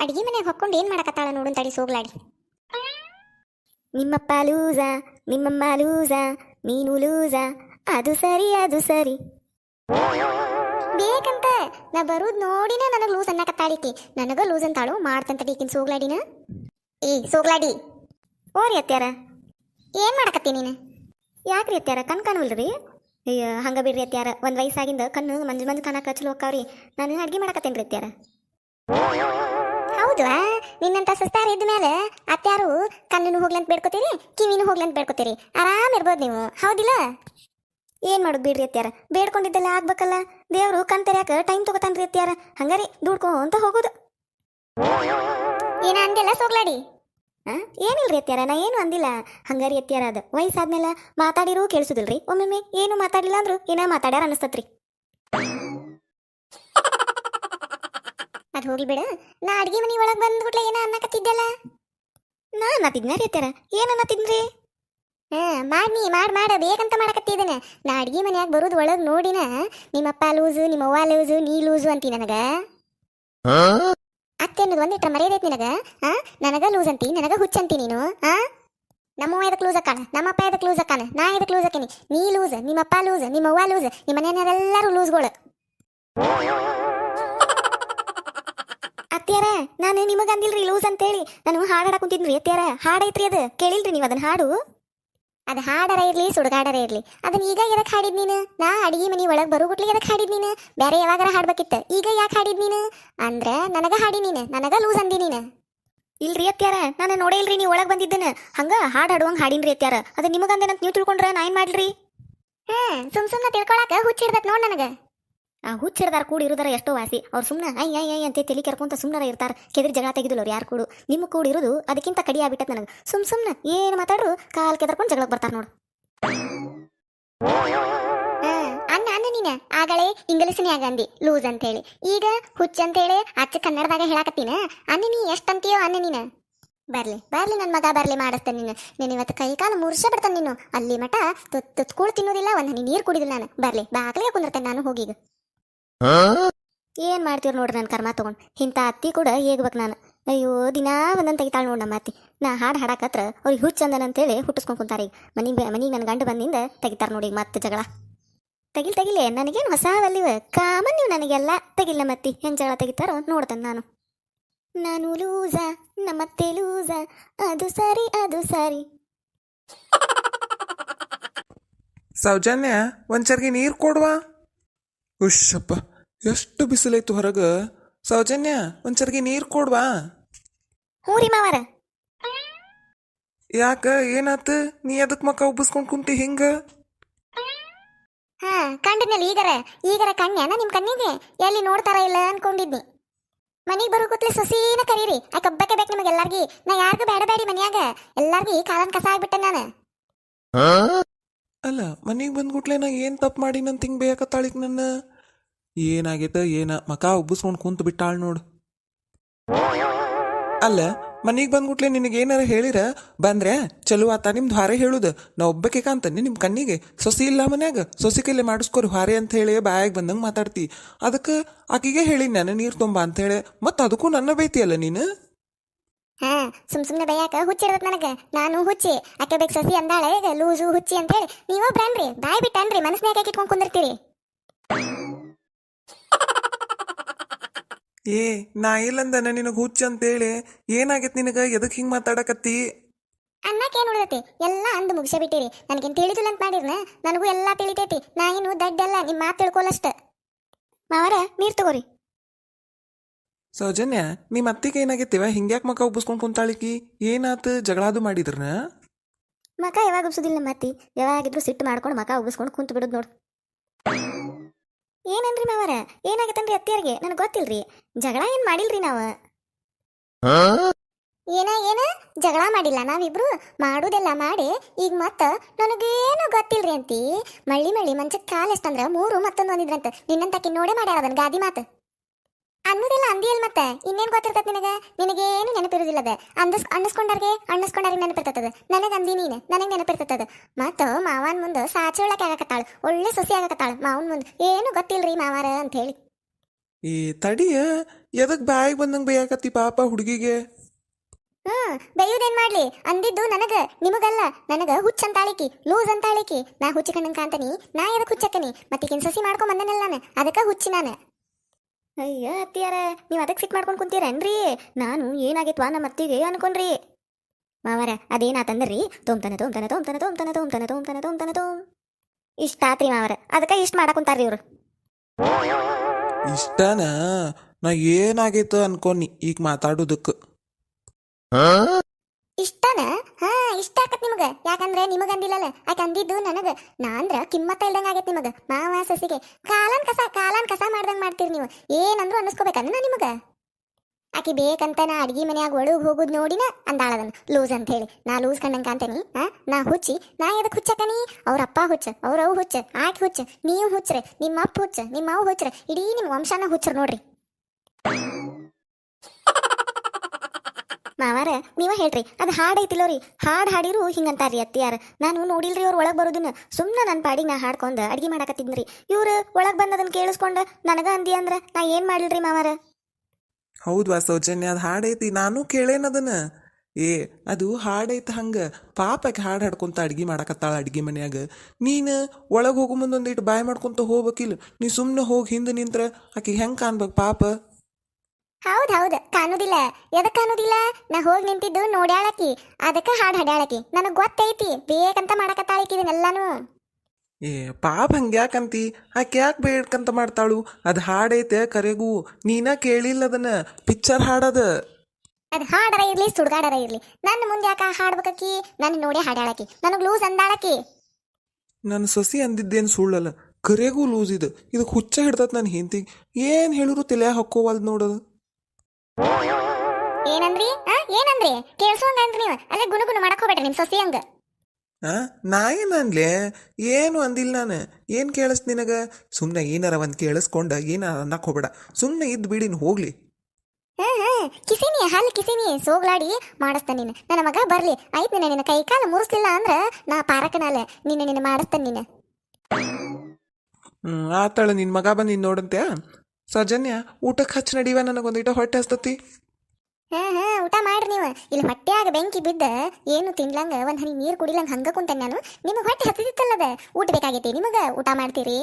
ಅಡಿಗೆ ಮನೆ ಹೊಕ್ಕೊಂಡು ಏನ್ ಮಾಡಕತ್ತಾಳ ನೋಡುನ್ ತಡಿ ಸೋಗ್ಲಾಡಿ. ನಿಮ್ಮಪ್ಪ ಲೂಸ ನಿಮ್ಮಮ್ಮ ಲೂಸ ನೀನು ಲೂಸ ಅದು ಸರಿ ಅದು ಸರಿ. ಬೇಕಂತ ನಾ ಬರೋದ್ ನೋಡಿನೇ ನನಗೆ ಲೂಸ್ ಅನ್ನಕತ್ತಾಳಿಕಿ ನನಗ ಲೂಸ್ ಅಂತಾಳು ಮಾಡ್ತಂತ ಟೀಕಿನ್ ಸೋಗ್ಲಾಡಿನ? ಏ ಸೋಗ್ಲಾಡಿ. ಓರಿ ಅತ್ಯಾರ ಏನ್ ಮಾಡಕತ್ತಿ ನೀನು? ಯಾಕ್ರಿ ಅತ್ಯಾರ ಕಣ್ ಕಾಣುವಲ್ರಿ? ಅಯ್ಯ ಹಂಗ ಬಿಡ್ರಿ ಅತ್ಯಾರ ಒಂದ್ ವಯಸ್ಸಾಗಿಂದ ಕಣ್ಣು ಮಂಜು ಮಂಜು ಕಾಣಕ ಚಲೋ ಹೋಗ್ತಾವ್ರಿ ನಾನು ಅಡ್ಗೆ ಮಾಡಕತ್ತೇನ್ರಿ ಅತ್ಯಾರ ಹೌದು ನಿನ್ನಂತ ಸುಸ್ತಾರ ಇದ್ದ ಮೇಲೆ ಅತ್ಯಾರು ಕಣ್ಣನ್ನು ಹೋಗ್ಲಂತ ಬೇಡ್ಕೋತೀರಿ, ಕಿವಿನೂ ಹೋಗ್ಲಂತ ಬೇಡ್ಕೋತೀರಿ. ಆರಾಮ್ ಇರ್ಬೋದು ನೀವು. ಹೌದಿಲ್ಲ? ಏನ್ ಮಾಡೋದು ಬಿಡ್ರಿ ಅತ್ಯಾರ ಬೇಡ್ಕೊಂಡಿದ್ದೆಲ್ಲ ಆಗ್ಬೇಕಲ್ಲ. ದೇವ್ರು ಕಣ್ ಟೈಮ್ ತಗೋತಾನ್ರಿ ಅತ್ಯಾರ ಹಂಗಾರಿ ದುಡ್ಕೊಂತ ಹೋಗೋದು. ಏನ ಅಂದೆಲ್ಲ ಸೋಗ್ಲಾಡಿ? ಏನಿಲ್ರಿ ಅತ್ಯಾರ ನಾ ಏನು ಅಂದಿಲ್ಲ. ಹಂಗಾರಿ ಅತ್ಯಾರ ಅದ ವಯಸ್ಸಾದ್ಮೇಲೆ ಮಾತಾಡಿರೂ ಕೇಳಿಸುದಿಲ್ರಿ. ಒಮ್ಮೊಮ್ಮೆ ಏನು ಮಾತಾಡಿಲ್ಲ ಅಂದ್ರು ಏನ ಮಾತಾಡ್ಯಾರ ಅನಸ್ತತ್ರಿ. ಅದ್ ಹೋಗ್ಲಿ ಬಿಡ. ನಾ ಅಡ್ಗೆ ಮನಿ ಒಳಗ್ ಬಂದ್ಬಿಟ್ಲೆ ಏನ ಅನ್ನಕತ್ತಿದ್ದಲ್ಲ. ನಾ ಅನ್ನತ್ತಿದ್ನ ರೀ ಅತ್ಯಾರ ಏನ್ ಅನ್ನತ್ತಿದ್ರಿ ಹಾ ಮಾಡಿ ಮಾಡ್ ಮಾಡ ಬೇಕಂತ ಮಾಡಕತ್ತಿದ್ದೇನೆ ನಾ ಅಡ್ಗೆ ಮನ್ಯಾಗ ಬರೋದು ಒಳಗ್ ನೋಡಿನ ನಿಮ್ಮಪ್ಪ ಲೂಸು ನಿಮ್ಮ ಅವ್ವ ಲೂಸು ನೀ ಲೂಸು ಅಂತಿ ನನಗ. ಅತ್ತೆ ಅನ್ನೋದು ಒಂದಿಟ್ರ ಮರ್ಯಾದೈತಿ ನಿನಗ? ನನಗ ಲೂಸ್ ಅಂತಿ ನನಗ ಹುಚ್ಚಂತಿ ನೀನು? ಹಾ ನಮ್ಮವ್ವ ಎದಕ್ ಲೂಸ್ ಅಕ್ಕಾನ? ನಮ್ಮಪ್ಪ ಎದಕ್ ಲೂಸ್ ಅಕ್ಕಾನ? ನಾ ಎದಕ್ ಲೂಸ್ ಅಕ್ಕೇನಿ? ನೀ ಲೂಸ್ ನಿಮ್ಮಪ್ಪ ಲೂಸ್ ನಿಮ್ಮ ಅವ್ವ ಲೂಸ್ ನಿಮ್ಮ ಮನೆಯವರೆಲ್ಲರೂ ಲೂಸ್ಗಳು. ಅತ್ಯಾರ ನಾನು ನಿಮಗೆ ಅಂದಿಲ್ರಿ ಲೂಸ್ ಅಂತೇಳಿ. ನಾನು ಹಾಡು ಹಾಡಕ್ ಕುಂತಿದ್ರಿ ಹಾಡೈತ್ರಿ ಅದು. ಕೇಳಿಲ್ರಿ ನೀವು ಅದನ್ನ ಹಾಡು? ಅದು ಹಾಡರ ಇರ್ಲಿ, ಸುಡುಗಾಡರ ಇರ್ಲಿ. ಅದನ್ನ ಈಗ ಎದಕ್ ಹಾಡಿದ್ ನೀನು? ನಾ ಅಡಿಗೆ ಮನಿ ಒಳಗೆ ಬರು ಗುಟ್ಲಿ ಎದಕ್ ಹಾಡಿದ್ ನೀನು? ಬೇರೆ ಯಾವಾಗಾರ ಹಾಡ್ಬೇಕಿತ್ತು. ಈಗ ಯಾಕೆ ಹಾಡಿದ್ ನೀನು? ಅಂದ್ರೆ ನನಗ ಹಾಡಿ ನೀನು. ನನಗ ಲೂಸ್ ಅಂದಿ ನೀನು. ಇಲ್ರಿ ಅತ್ಯಾರ ನಾನು ನೋಡೇ ಇಲ್ರಿ ನೀವು ಒಳಗ್ ಬಂದಿದ್ದನ ಹಂಗ ಹಾಡು ಹಾಡುವಂಗ್ ಹಾಡಿನ್ರಿ ಅತ್ಯಾರ ಅದು ನಿಮಗಂದೇನಂತ ನೀವು ತಿಳ್ಕೊಂಡ್ರ ನಾ ಏನ್ ಮಾಡ್ಲಿ ಹ್ಮ್, ಸುಮ್ ಸುಮ್ನ ತಿಳ್ಕೊಳಕ ಹುಚ್ಚಿಡ್ಬೇಕು ನೋಡ್ ನನಗ. ಆ ಹುಚ್ಚಿಡ್ದಾರ ಕೂಡಿ ಇರೋದಾರ ಎಷ್ಟೋ ವಾಸಿ. ಅವ್ರು ಸುಮ್ಮನೆ ಐ ಐ ಐ ಅಂತ ತಲೆ ಕೆರ್ಕೊಂತ ಸುಮ್ಮನೆ ಇರ್ತಾರ. ಕೆದ್ರ ಜಗಳ ತೆಗೆದಿಲ್ಲ ಅವ್ರು ಯಾರು ಕೂಡು. ನಿಮ್ಮ ಕೂಡಿ ಇರೋದು, ಅದಕ್ಕಿಂತ ಕಡಿ ಆಗ್ಬಿಟ್ಟತ್ ನನಗೆ. ಸುಮ್ ಸುಮ್ನೆ, ಏನು ಮಾತಾಡ್ರು? ಕಾಲ್ ಕೆದರ್ಕೊಂಡು ಜಗಳಕ್ಕೆ ಬರ್ತಾರ ನೋಡು. ಅನ್ನ ಅನ್ನ ನೀನ? ಆಗಳೇ ಇಂಗ್ಲಿಷ್ನ್ಯಾಗ ಅಂದಿ, ಲೂಸ್ ಅಂತ ಹೇಳಿ ಈಗ ಹುಚ್ಚ ಅಂತ ಹೇಳಿ ಅಚ್ಚ ಕನ್ನಡದಾಗ ಹೇಳಾಕತ್ತೀನ? ಅನ್ನ ನೀ ಎಷ್ಟಂತೀಯೋ ಅನ್ನ ನೀನ? ಬರ್ಲಿ ಬರ್ಲಿ ನನ್ನ ಮಗ, ಬರ್ಲಿ ಮಾಡಿಸ್ತೇನೆ ನೀನು. ನೀನು ಇವತ್ತು ಕೈ ಕಾಲು ಮುರ್ಷ ಬಿಡ್ತಾನೆ ನೀನು. ಅಲ್ಲಿ ಮಟ ತುತ್ ತುತ್ ಕೂಳು ತಿನ್ನೋದಿಲ್ಲ, ಒಂದು ನೀರು ಕುಡಿದಿಲ್ಲ ನಾನು. ಬರ್ಲಿ ಬಾಗ್ಲೇ ಕುಂದಿರ್ತೇನೆ ನಾನು ಹೋಗೀಗ. ಏನ್ ಮಾಡ್ತೀರಿ ನೋಡ್ರಿ ನನ್ನ ಕರ್ಮ ತಗೊಂಡ್? ಇಂತ ಅತ್ತಿ ಕೂಡ ಹೇಗ್ಬೇಕು ನಾನು? ಅಯ್ಯೋ ದಿನಾ ಒಂದೊಂದು ತೆಗಿತಾಳ ನೋಡಿ ನಮ್ಮ ಅತ್ತಿ ನಾ ಹಾಡು ಹಾಡಾಕತ್ರ ಅವ್ರಿಗೆ ಹುಚ್ಚ ಅಂದನ ಅಂತೇಳಿ ಹುಟ್ಟಿಸ್ಕೊಂಡು ಕುಂತಾರೆ ಈಗ. ಮನಿ ಮನಿಗೆ ನನ್ನ ಗಂಡು ಬಂದಿಂದ ತೆಗಿತಾರ ನೋಡಿ ಈಗ ಮತ್ತೆ ಜಗಳ. ತೆಗಿಲ್ ತೆಗಿಲೆ ನನಗೇನು ಹೊಸವಲ್ಲಿವ ಕಾಮನ್ ನೀವು ನನಗೆಲ್ಲ. ತೆಗಿಲ್ಲ ಮತ್ತಿ ಹೆಂಗ್ ಜಗಳ ತೆಗಿತಾರೋ ನೋಡ್ತೇನೆ ನಾನು. ನಾನು ಲೂಸ ನಮ್ಮತ್ತೆ ಲೂಸ. ಅದು ಸರಿ ಅದು ಸರಿ. ಸೌಜನ್ಯ ಒಂಚರ್ಗಿ ನೀರು ಕೊಡ್ವಾ? ಉಶ್ಶಪ್ಪ ಎಷ್ಟು ಬಿಸಿಲೈತು ಹೊರಗ? ಸೌಜನ್ಯ ಒಂದ್ಸರಿಗೆ ನೀರು ಕೊಡ್ವಾ? ಹ್ಞೂ ರೀ ಮಾವಾರ. ಯಾಕ ಏನಾತ? ನೀ ಅದಕ್ ಮಕ್ಕ ಉಬ್ಬಿಸ್ಕೊಂಡ್ ಕುಂತಿ ಹಿಂಗ? ಹಾ ಕಂಡಿದ್ನಲ್ಲ ಈಗರ ಈಗರ ಕಣ್ಣ ನಿಮ್ ಕಣ್ಣಿಗೆ. ಎಲ್ಲಿ ನೋಡ್ತಾರ ಇಲ್ಲ ಅನ್ಕೊಂಡಿದ್ನಿ. ಮನೆಗೆ ಬರೋ ಕೂತ್ಲೆ ಸೊಸೀನ ಕರೀರಿ. ಆ ಕಬ್ಬಕ್ಕೆ ಬೇಕು ನಿಮಗೆ ಎಲ್ಲಾರ್ಗಿ. ನಾ ಯಾರಿಗೂ ಬೇಡ ಬೇಡಿ ಮನ್ಯಾಗ. ಎಲ್ಲಾರ್ಗಿ ಕಾಲನ್ ಕಸ ಆಗ್ಬಿಟ್ಟೆ ನಾನು. ಅಲ್ಲ ಮನಿಗ್ ಬಂದ್ಗುಟ್ಲೆ ನಾ ಏನು ತಪ್ಪು ಮಾಡಿನಂತ ಹಿಂಗೆ ಬೇಕತ್ತಾಳಿಕ್ ನನ್ನ? ಏನಾಗೈತ, ಏನ? ಮಕ ಉಬ್ಬಿಸ್ಕೊಂಡು ಕುಂತ ಬಿಟ್ಟಾಳ್ ನೋಡು. ಅಲ್ಲ, ಮನೀಗ್ ಬಂದ್ಬಿಟ್ಲೆ ನಿನಗೆ ಏನಾರ ಹೇಳಿರ? ಬಂದ್ರೆ ಚಲೋ ಆತ, ನಿಮ್ದು ಹಾರೆ ಹೇಳುದ. ನಾ ಒಬ್ಬಕ್ಕೆ ಕಾಂತಾನೆ ನಿಮ್ ಕಣ್ಣಿಗೆ. ಸೊಸಿ ಇಲ್ಲ ಮನ್ಯಾಗ. ಸೊಸಿ ಕೈಲಿ ಮಾಡಿಸ್ಕೋರಿ ಹಾರೆ ಅಂತ ಹೇಳಿ ಬಾಯಾಗ ಬಂದಂಗ ಮಾತಾಡ್ತಿ. ಅದಕ್ಕೆ ಆಕಿಗೆ ಹೇಳಿ, ನಾನು ನೀರು ತುಂಬ ಅಂತ ಹೇಳಿ. ಮತ್ತ ಅದಕ್ಕೂ ನನ್ನ ಬೈತಿಯಲ್ಲ ನೀನು? ಹಾ, ಸುಮ್ ಸುಮ್ನೆ ಬೈಯಾಕ ಹುಚ್ಚಿರ್ತದ ನನಗ. ನಾನು ಹುಚ್ಚಿ. ಅಕ್ಕೆ ಬೇಕು ಸಸಿ ಅಂದಾಳೆ, ಲೂಸು ಹುಚ್ಚಿ ಅಂತ ಹೇಳಿ. ನೀವೊಬ್ರನ್ರಿ, ಬಾಯ್ ಬಿಟ್ಟನ್ರಿ, ಮನಸ್ನ್ಯಾಗ ಇಟ್ಕೊಂಡ್ ಕುಂದಿರ್ತೀರಿ? ಏ ನಾ ಇಲ್ಲಂದನ ನಿನಗೆ ಹುಚ್ಚ ಅಂತೇಳಿ. ಏನಾಗೈತ್ ನಿನಗ? ಎದಕ್ ಹಿಂಗ್ ಮಾತಾಡಕತ್ತಿ? ಅನ್ನಕ್ಕೆ ಏನ್ ಉಳಿದೈತಿ? ಎಲ್ಲ ಅಂದು ಮುಗಿಸೇ ಬಿಟ್ಟಿರಿ. ನನಗೆ ತಿಳಿದಿಲ್ಲ ಅಂತ ಮಾಡಿರ್ನ? ನನಗೂ ಎಲ್ಲ ತಿಳಿತೈತಿ. ನಾ ಏನು ದಡ್ಡಲ್ಲ ನಿಮ್ ಮಾತು ತಿಳ್ಕೊಲಷ್ಟ ಮಾವರ ನೀರು ತಗೋರಿ. ಸೌಜನ್ಯ ನಿಮ್ಮ ಅತ್ತಿಗೆ ಏನಾಗೈತಿವ? ಹಿಂಗ್ಯಾಕ್ ಮಕ ಉಬ್ಬಿಸ್ಕೊಂಡ್ ಕುಂತಾಳಿಕಿ? ಏನಾತ ಜಗಳಾದು ಮಾಡಿದ್ರನ? ಮಕ ಯಾವಾಗ ಉಬ್ಸುದಿಲ್ಲ ಮತ್ತಿ ಯಾವಾಗಿದ್ರು ಸಿಟ್ಟು ಮಾಡ್ಕೊಂಡು ಮಕ ಉಬ್ಬಿಸ್ಕೊಂಡು ಕುಂತು ಬಿಡುದು ನೋಡು. ಏನನ್ರಿ ಮಾವರ? ಏನಾಗತ್ತನ್ರಿ ಅತ್ತಿಯರ್ಗೆ ನನಗೆ ಗೊತ್ತಿಲ್ರಿ. ಜಗಳ ಏನ್ ಮಾಡಿಲ್ರಿ ನಾವ? ಏನ ಏನ? ಜಗಳ ಮಾಡಿಲ್ಲ. ನಾವಿಬ್ರು ಮಾಡುದೆಲ್ಲ ಮಾಡಿ ಈಗ ಮತ್ತ ನನಗೇನು ಗೊತ್ತಿಲ್ರಿ ಅಂತಿ? ಮಳ್ಳಿ ಮಳ್ಳಿ ಮಂಚಕ್ಕೆ ಕಾಲ್ ಎಷ್ಟಂದ್ರ ಮೂರು ಮತ್ತೊಂದು ಒಂದಿದ್ರಂತ ನಿನ್ನಂತಕಿ ನೋಡೇ ಮಾಡ್ಯಾರ ಅದನ್ ಗಾದಿ ಮಾತು. ಅಂದಿಯಲ್ ಮತ್ತೆ? ಇನ್ನೇನ್ ಗೊತ್ತಿರ್ತದ ನಿನಗ? ನಿನಗೇನು ಅದ ಅಂದಸ್ ಅನ್ನಿಸ್ಕೊಂಡಾರ್ಗೆ ಅನ್ನಿಸ್ಕೊಂಡಾರ್ಗೆ ನೆನಪಿರ್ತದ ನನಗೆ ಅಂದಿ ನೀನು. ನನಗೆ ನೆನಪಿರ್ತದ ಮತ್ತ ಮಾವನ್ ಮುಂದೆ ಸಾಚೋಳಕ್ಕೆ ಆಗಕತ್ತಾಳ. ಒಳ್ಳೆ ಸೊಸಿ ಆಗಕತ್ತಾಳ ಮಾವನ್ ಮುಂದೆ. ಏನು ಗೊತ್ತಿಲ್ರಿ ಮಾವಾರ ಅಂತ ಹೇಳಿ ಈ ತಡಿಯ ಎದಕ್ ಬಾಯಿಗೆ ಬಂದಂಗೆ ಬೇಯಾಕತ್ತಿ ಪಾಪ ಹುಡುಗಿಗೆ? ಹ್ಮ್ ಬೈಯುದೇನ್ ಮಾಡ್ಲಿ? ಅಂದಿದ್ದು ನನಗ ನಿಮಗಲ್ಲ. ನನಗ ಹುಚ್ಚ ಅಂತಾಳಿಕಿ ಲೂಸ್ ಅಂತಾಳಿಕಿ. ನಾ ಹುಚ್ಚಿ ಕಾಂತನಿ ನಾ ಎದಕ್ ಹುಚ್ಚಕ್ಕನಿ? ಮತ್ತೀಕಿನ್ ಸಸಿ ಮಾಡ್ಕೊಂಡ್ ಬಂದನಲ್ಲ ನಾನು. ಅದಕ್ಕ ಹುಚ್ಚಿ ನಾನು. ಅಯ್ಯ ಅತ್ತಿಯಾರ ನೀವ್ ಅದಕ್ಕೆ ಸಿಟ್ ಮಾಡ್ಕೊಂಡ್ ಕುಂತೀರೇನ್ರಿ? ನಾನು ಏನಾಗಿತ್ವಾ ನಮ್ಮ ಅತ್ತಿಗೆ ಅನ್ಕೊಂಡ್ರಿ. ಮಾವರ ಅದೇನಾತಂದ್ರಿ? ತೋಮ್ತಾನೆ ತೋಮ್ತಾನೆ ತೋಮ್ತಾನೆ ತೋಮ್ತಾನೆ ತೋಮ್ತನ ತೋಮ್ತನ ತೋಮ್ತಾನೆ ತೋಮ್ ಇಷ್ಟ ಆತ್ರಿ ಮಾವರ ಅದಕ್ಕ ಇಷ್ಟ ಮಾಡಾಕುಂತಾರ್ರಿ ಇವರು. ಇಷ್ಟನಾ? ನಾ ಏನಾಗೈತ ಅನ್ಕೊನಿ ಈಗ ಮಾತಾಡೋದಕ್ಕೆ ಇಷ್ಟನ? ಹಾ, ಇಷ್ಟ ಆಕತ್ ನಿಮಗ. ಯಾಕಂದ್ರೆ ನಿಮಗ ಅಂದಿಲ್ಲಲ್ಲ ಆಕೆ ಅಂದಿದ್ದು ನನಗ. ನಾ ಅಂದ್ರ ಕಿಮ್ಮತ್ತ ಇಲ್ದಂಗ ಆಗೈತ್ ನಿಮಗ. ಮಾವ, ಸಸಿಗೆ. ಕಾಲನ್ ಕಸ ಕಾಲನ್ ಕಸ ಮಾಡ್ದಂಗ ಮಾಡ್ತೀರಿ ನೀವು. ಏನಂದ್ರು ಅನ್ನಿಸ್ಕೋಬೇಕನ್ನ ನಿಮಗ? ಆಕಿ ಬೇಕಂತ ನಾ ಅಡ್ಗಿ ಮನ್ಯಾಗ ಒಳಗ್ ಹೋಗುದ್ ನೋಡಿನ ಅಂದಾಳದನ್. ಲೂಸ್ ಅಂತ ಹೇಳಿ ನಾ ಲೂಸ್ ಕಂಡಂಗ ಕಾಂತೇನಿ ಹಾ ನಾ ಹುಚ್ಚಿ. ನಾ ಎದಕ್ ಹುಚ್ಚಕನಿ? ಅವ್ರ ಅಪ್ಪ ಹುಚ್ಚ, ಅವ್ರ ಅವು ಹುಚ್ಚ, ಆಕೆ ಹುಚ್ಚ, ನೀವು ಹುಚ್ಚ್ರೆ ನಿಮ್ಮ ಅಪ್ಪ ಹುಚ್ಚ ನಿಮ್ಮ ಅವು ಹುಚ್ಚ್ರೆ ಇಡೀ ನಿಮ್ಮ ವಂಶನ ಹುಚ್ಚರ್ ನೋಡ್ರಿ. ಮಾವಾರ, ನೀವ ಹೇಳ್ರಿ, ಅದು ಹಾಡ್ ಐತಿಲ್ಲ ರೀ ಹಾಡ್ ಹಾಡಿರು ಹಿಂಗಂತಾರ್ರಿ ಅತ್ತಿಯಾರ. ನಾನು ನೋಡಿಲ್ರಿ ಅವ್ರು ಒಳಗ್ ಬರೋದನ್ನ. ಸುಮ್ಮನೆ ನನ್ನ ಪಾಡಿಗೆ ನಾ ಹಾಡ್ಕೊಂಡ್ ಅಡ್ಗೆ ರೀ ಇವ್ರು ಒಳಗ್ ಅದನ್ನ ಕೇಳಿಸ್ಕೊಂಡ, ನನಗ ಅಂದಿ ಅಂದ್ರ ನಾ ಏನ್ ಮಾಡಿಲ್ರಿ ಮಾವಾರ? ಹೌದ್ವಾ ಸೌಜನ್ಯ, ಅದು ಹಾಡೈತಿ, ನಾನು ಕೇಳೇನದನ್ನ ಏ, ಅದು ಹಾಡೈತಿ ಹಂಗ. ಪಾಪಕ್ಕೆ ಹಾಡು ಹಾಡ್ಕೊಂತ ಅಡ್ಗೆ ಮಾಡಕತ್ತಾಳ ಅಡ್ಗೆ ಮನ್ಯಾಗ. ನೀನು ಒಳಗೆ ಹೋಗೋ ಮುಂದೊಂದಿಟ್ಟು ಬಾಯ್ ಮಾಡ್ಕೊಂತ ಹೋಗ್ಬೇಕಿಲ್ಲ. ನೀ ಸುಮ್ಮನೆ ಹೋಗಿ ಹಿಂದೆ ನಿಂತ್ರ, ಆಕೆ ಹೆಂಗೆ ಕಾಣ್ಬೇಕು ಪಾಪ? ಹೌದ್ ಹೌದ್ ಕಾಣುದಿಲ್ಲ. ಎದಕ್ ಕಾಣುದಿಲ್ಲ? ನಾ ಹೋಗಿ ನಿಂತಿದ್ದು ನೋಡ್ಯಾಳಕಿ. ಅದಕ್ಕ ಹಾಡ್ ಹಾಡ್ಯಾಳಕಿ. ನನಗ್ ಗೊತ್ತೈತಿ ಬೇಕಂತ ಮಾಡಕತ್ತಾಳಿಕಿ ಇದನ್ನೆಲ್ಲಾನು ಏ ಪಾಪ ಹಂಗ್ಯಾಕಂತಿ? ಆಕೆ ಯಾಕೆ ಬೇಡ್ಕಂತ ಮಾಡ್ತಾಳು? ಅದು ಹಾಡೈತೆ ಕರೆಗೂ. ನೀನ ಕೇಳಿಲ್ಲ ಅದನ್ನ ಪಿಕ್ಚರ್ ಹಾಡದ. ಅದ್ ಹಾಡರ ಇರ್ಲಿ ಸುಡ್ಗಾಡರ ಇರ್ಲಿ. ನನ್ನ ಮುಂದೆ ಯಾಕ ಹಾಡ್ಬೇಕಿ ನನ್ನ ನೋಡಿ ಹಾಡ್ಯಾಳಕಿ. ನನಗ್ ಲೂಸ್ ಅಂದಾಳಕಿ. ನನ್ನ ಸೊಸಿ ಅಂದಿದ್ದೇನು ಸುಳ್ಳಲ್ಲ. ಕರೆಗೂ ಲೂಸ್ ಇದು. ಇದಕ್ಕೆ ಹುಚ್ಚ ಹಿಡ್ದತ್ ನನ್ನ ಹೆಂಡತಿಗೆ ಏನು ಹೇಳಿದ್ರು ತಲೆ ಹಾಕೋವಲ್ದು ನೋಡೋದು. ಏನಂದ್ರಿ? ಆ ಏನಂದ್ರಿ? ಕೇಳಿಸೋಂಗ ಅಂದ್ರಿ ನೀವು. ಅಲ್ಲೇ ಗುಣಗುಣ ಮಾಡಕ್ ಹೋಗ್ಬೇಡ್ರಿ ನಿಮ್ ಸೊಸಿ ಹಂಗ. ಆ ನಾ ಏನು ಅನ್ಲೆ ಏನು ಅಂದಿಲ್ಲ ನಾನು. ಏನು ಕೇಳಿಸ್ ನಿನಗ? ಸುಮ್ಮನೆ ಏನಾರ ಒಂದ್ ಕೇಳಿಸ್ಕೊಂಡ ಏನಾರ ಅನ್ನಕ್ಕೆ ಹೋಗ್ಬೇಡ. ಸುಮ್ಮನೆ ಇದ್ದು ಬಿಡಿನ ಹೋಗ್ಲಿ. ಹಾ ಹಾ. ಕಿಸಿನಿ ಹಾಲು ಕಿಸಿನಿ ಸೋಗ್ಲಾಡಿ ಮಾಡಿಸ್ತಾನೆ ನೀನು. ನನ್ನ ಮಗ ಬರ್ಲಿ. ಆಯ್ತು ನಿನ್ನ ನಿನ್ನ ಕೈ ಕಾಲು ಮುರಿಸ್ಲಿಲ್ಲ ಅಂದ್ರ ನಾ ಪಾರಕನಾಲೆ ನಿನ್ನ ನಿನ್ನ ಮಾಡಿಸ್ತಾನೆ ನೀನು. ಹ್ಞೂ ಆತಾಳ ನಿನ್ನ ಮಗ ಬಂದು ನೀನು ನೋಡಂತೆ ಸೌಜನ್ಯ ಊಟಕ್ಕೆ ಹಚ್ಚಿ ನಡಿವ ನನಗೊಂದಿಟ ಹೊಟ್ಟೆ ಹಸ್ತತಿ ಹಾ ಹಾ ಊಟ ಮಾಡ್ರಿ ನೀವು. ಇಲ್ಲಿ ಹೊಟ್ಯಾಗ ಬೆಂಕಿ ಬಿದ್ದ ಏನು ತಿನ್ಲಂಗ ಒಂದ್ ಹನಿ ನೀರು ಕುಡಿಲಂಗ ಹಂಗ ಕುಂತ ನಾನು. ನಿಮಗೆ ಹೊಟ್ಟೆ ಹತ್ತಿತ್ತಲ್ಲದ ಊಟ ಬೇಕಾಗೈತಿ ನಿಮಗ? ಊಟ ಮಾಡ್ತೀರಿ?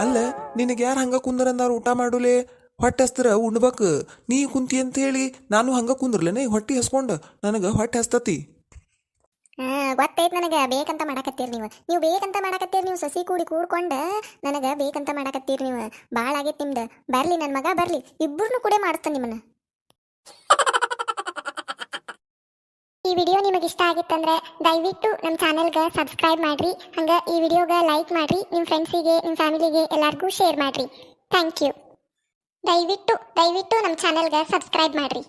ಅಲ್ಲ ನಿನಗೆ ಯಾರು ಹಂಗ ಕುಂದ್ರಂದಾರ ಊಟ ಮಾಡುಲೆ? ಹೊಟ್ಟೆ ಹಸ್ತರ ಉಣ್ಬೇಕು. ನೀ ಕುಂತಿ ಅಂತ ಹೇಳಿ ನಾನು ಹಂಗ ಕುಂದ್ರಲೇನೆ ಹೊಟ್ಟೆ ಹಸ್ಕೊಂಡು? ನನಗೆ ಹೊಟ್ಟೆ ಹಸ್ತತಿ ಗೊತ್ತೈತ್ ನನಗೆ. ಬೇಕಂತ ಮಾಡಕತ್ತೀರಿ ನೀವು. ನೀವು ಬೇಕಂತ ಮಾಡಕತ್ತೀರಿ ನೀವು ಸಸಿ ಕೂಡಿ ಕೂಡ್ಕೊಂಡ ನನಗೆ ಬೇಕಂತ ಮಾಡಕತ್ತೀರಿ ನೀವು. ಭಾಳ ಆಗೈತಿ ನಿಮ್ದು. ಬರ್ಲಿ ನನ್ನ ಮಗ, ಬರಲಿ. ಇಬ್ಬರನ್ನು ಕೂಡ ಮಾಡ್ತಾನೆ ನಿಮ್ಮನ್ನ. ಈ ವಿಡಿಯೋ ನಿಮಗೆ ಇಷ್ಟ ಆಗಿತ್ತಂದ್ರೆ ದಯವಿಟ್ಟು ನಮ್ಮ ಚಾನಲ್ಗೆ ಸಬ್ಸ್ಕ್ರೈಬ್ ಮಾಡ್ರಿ. ಹಂಗೆ ಈ ವಿಡಿಯೋಗೆ ಲೈಕ್ ಮಾಡ್ರಿ. ನಿಮ್ಮ ಫ್ರೆಂಡ್ಸಿಗೆ ನಿಮ್ಮ ಫ್ಯಾಮಿಲಿಗೆ ಎಲ್ಲರಿಗೂ ಶೇರ್ ಮಾಡ್ರಿ. Thank you. ದಯವಿಟ್ಟು ದಯವಿಟ್ಟು ನಮ್ಮ ಚಾನೆಲ್ಗೆ ಸಬ್ಸ್ಕ್ರೈಬ್ ಮಾಡ್ರಿ.